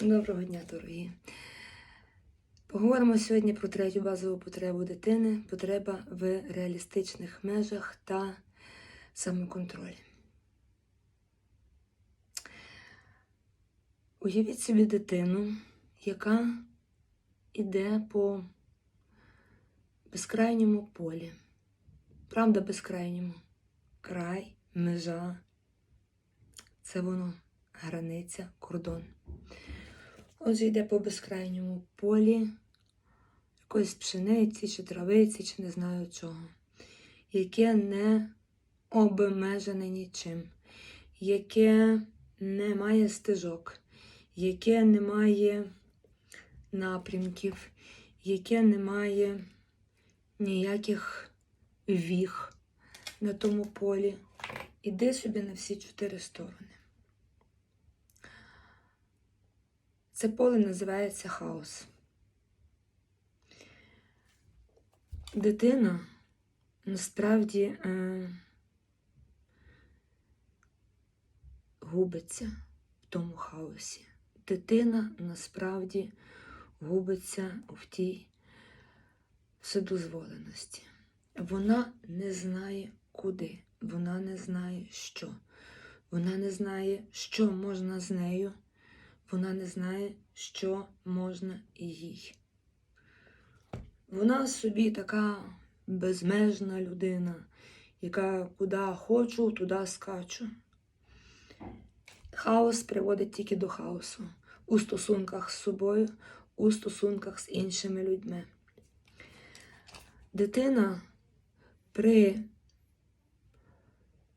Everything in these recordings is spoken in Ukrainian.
Доброго дня, дорогі. Поговоримо сьогодні про третю базову потребу дитини потреба в реалістичних межах та самоконтролі. Уявіть собі дитину, яка йде по безкрайньому полі. Правда, безкрайньому. Край, межа. Це воно, границя, кордон. Отже, йде по безкрайньому полі якоїсь пшениці чи травиці, чи не знаю чого, яке не обмежене нічим, яке не має стежок, яке не має напрямків, яке не має ніяких віг на тому полі. Іди собі на всі чотири сторони. Це поле називається хаос. Дитина насправді е, губиться в тому хаосі. Дитина насправді губиться в тій вседозволеності. Вона не знає куди, вона не знає що. Вона не знає, що можна з нею вона не знає, що можна їй. Вона собі така безмежна людина, яка куди хочу, туди скачу. Хаос приводить тільки до хаосу у стосунках з собою, у стосунках з іншими людьми. Дитина при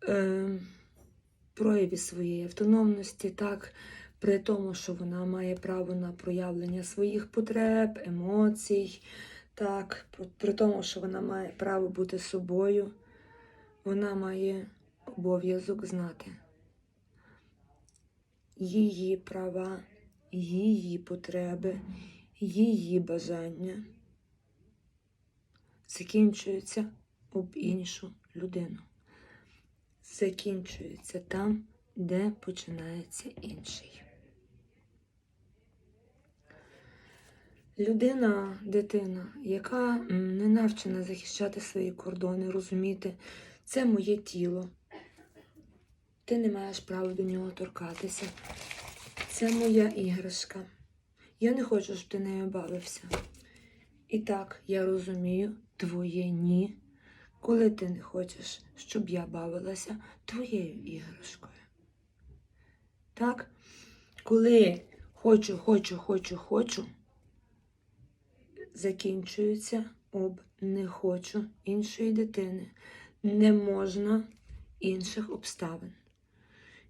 е, прояві своєї автономності так при тому, що вона має право на проявлення своїх потреб, емоцій, так, при тому, що вона має право бути собою, вона має обов'язок знати її права, її потреби, її бажання закінчуються об іншу людину. Закінчується там, де починається інший. Людина, дитина, яка не навчена захищати свої кордони, розуміти, це моє тіло. Ти не маєш права до нього торкатися. Це моя іграшка. Я не хочу, щоб ти нею бавився. І так, я розумію твоє ні, коли ти не хочеш, щоб я бавилася твоєю іграшкою. Так? Коли хочу, хочу, хочу, хочу закінчується об не хочу іншої дитини. Не можна інших обставин.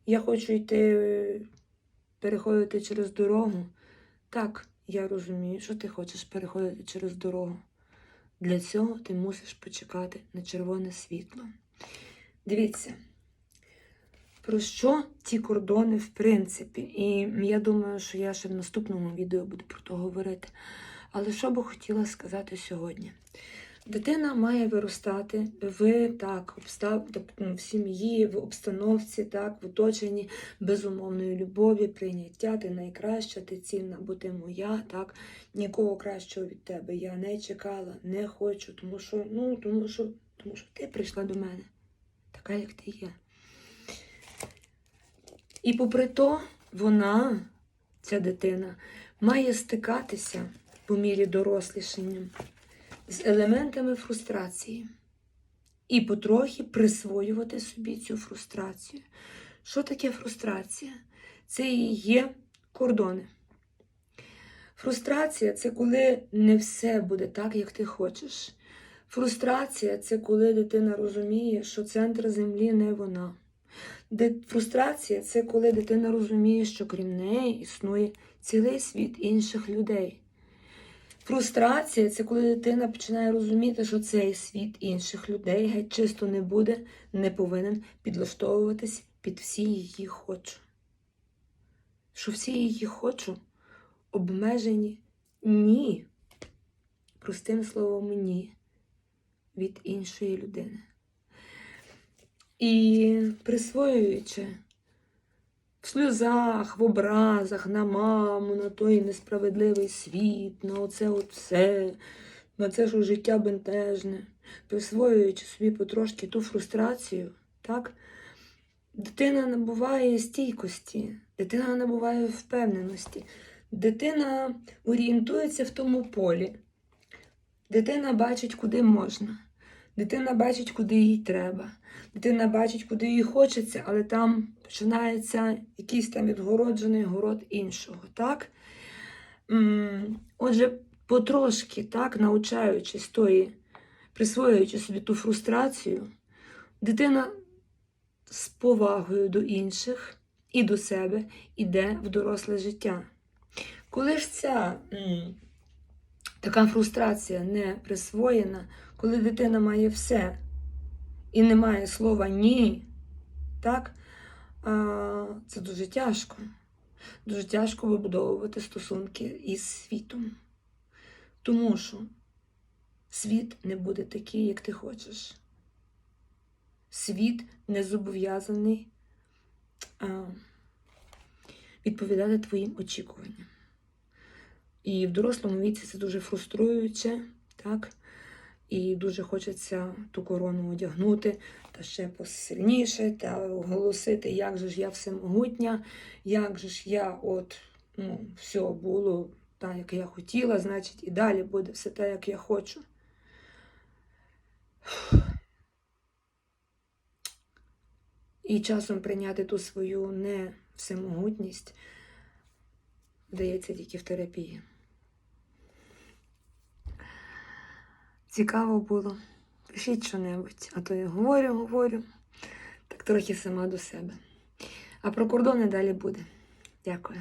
Я хочу йти переходити через дорогу. Так, я розумію, що ти хочеш переходити через дорогу. Для цього ти мусиш почекати на червоне світло. Дивіться, про що ті кордони, в принципі, і я думаю, що я ще в наступному відео буду про то говорити. Але що би хотіла сказати сьогодні? Дитина має виростати в так, обстав, тобто, в сім'ї, в обстановці, так, в оточенні безумовної любові, прийняття, ти найкраща, ти цінна, бо ти моя, так, нікого кращого від тебе. Я не чекала, не хочу, тому що, ну, тому що, тому що ти прийшла до мене, така, як ти є. І попри то, вона, ця дитина, має стикатися по мірі дорослішання з елементами фрустрації і потрохи присвоювати собі цю фрустрацію. Що таке фрустрація? Це і є кордони. Фрустрація це коли не все буде так, як ти хочеш. Фрустрація це коли дитина розуміє, що центр землі не вона. Фрустрація це коли дитина розуміє, що крім неї існує цілий світ інших людей. Фрустрація це коли дитина починає розуміти, що цей світ інших людей геть чисто не буде, не повинен підлаштовуватись під всі її хочу. Що всі її хочу обмежені ні. Простим словом, ні від іншої людини. І присвоюючи в сльозах, в образах на маму, на той несправедливий світ, на оце от все, на це ж життя бентежне, присвоюючи собі потрошки ту фрустрацію, так? Дитина набуває стійкості, дитина набуває впевненості, дитина орієнтується в тому полі. Дитина бачить, куди можна. Дитина бачить, куди їй треба. Дитина бачить, куди їй хочеться, але там починається якийсь там відгороджений город іншого. Так? Отже, потрошки, так, навчаючись тої, присвоюючи собі ту фрустрацію, дитина з повагою до інших і до себе іде в доросле життя. Коли ж ця така фрустрація не присвоєна, коли дитина має все і не має слова ні, так, а, це дуже тяжко. Дуже тяжко вибудовувати стосунки із світом. Тому що світ не буде такий, як ти хочеш. Світ не зобов'язаний відповідати твоїм очікуванням. І в дорослому віці це дуже фруструюче, так? І дуже хочеться ту корону одягнути та ще посильніше, та оголосити, як же ж я всемогутня, як же ж я от, ну, все було так, як я хотіла, значить, і далі буде все так, як я хочу. І часом прийняти ту свою не всемогутність вдається тільки в терапії. Цікаво було. Пишіть що-небудь, а то я говорю, говорю, так трохи сама до себе. А про кордони далі буде. Дякую.